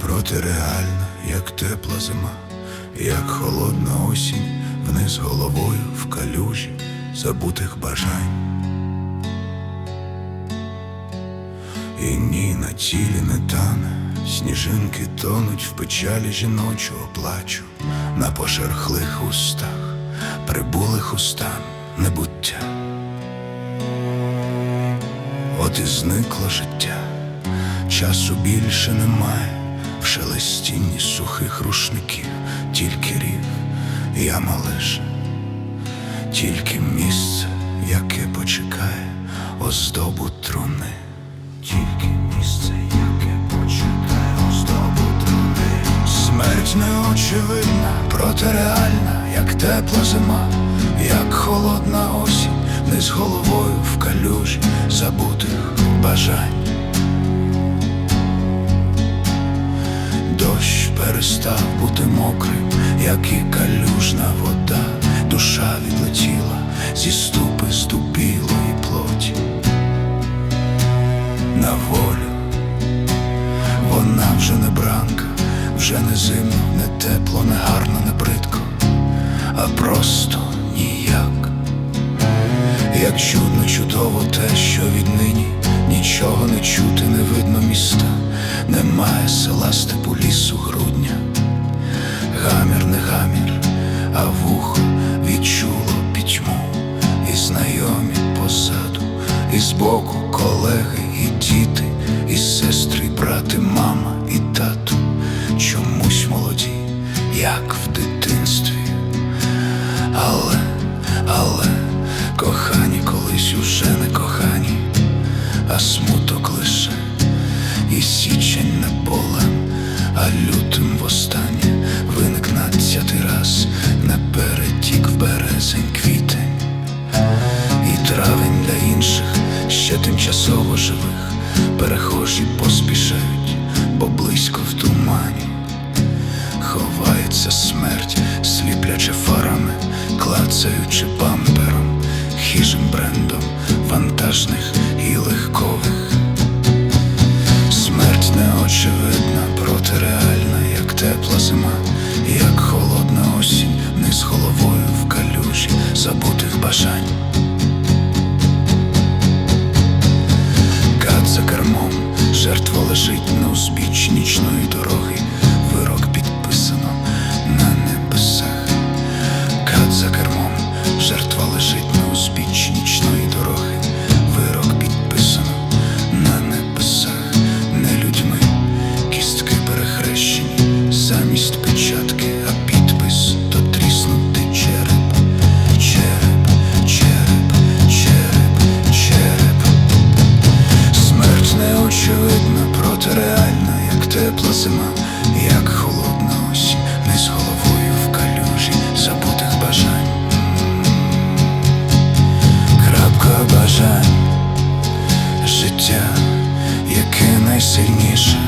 проте реальна, як тепла зима, як холодна осінь, вниз головою в калюжі забутих бажань. І ні на тілі не тане, сніжинки тонуть в печалі жіночого плачу, на пошерхлих устах, прибулих устан небуття. От і зникло життя, часу більше немає, в шелестінні сухих рушників, тільки рів, я малиш, тільки місце, яке почекає. Оздобу труни, тільки місце, яке почекає. Оздобу труни. Смерть неочевидна, проте реальна, як тепла зима, як холодна осінь, не з головою в калюжі забутих бажань. Перестав бути мокрим, як і калюжна вода, душа відлетіла зі ступи ступілої плоті. На волю вона вже не бранка, вже не зимно, не тепло, не гарно, не бридко, а просто ніяк. Як чудно, чудово те, що віднині нічого не чути, не видно міста, немає села степу лісу грудня. І збоку колеги, і діти, і сестри, і брати, мама, і тату, чомусь молоді, як в дитинстві. Але, але кохані колись уже не кохані, а смуток лише і січень не полем, а лютим востаннє тимчасово живих, перехожі поспішають, бо близько в тумані. Ховається смерть, сліплячи фарами, клацаючи бампером, хижим брендом вантажних і легкових. Смерть неочевидна, проте реальна, як тепла зима, як найсильніше,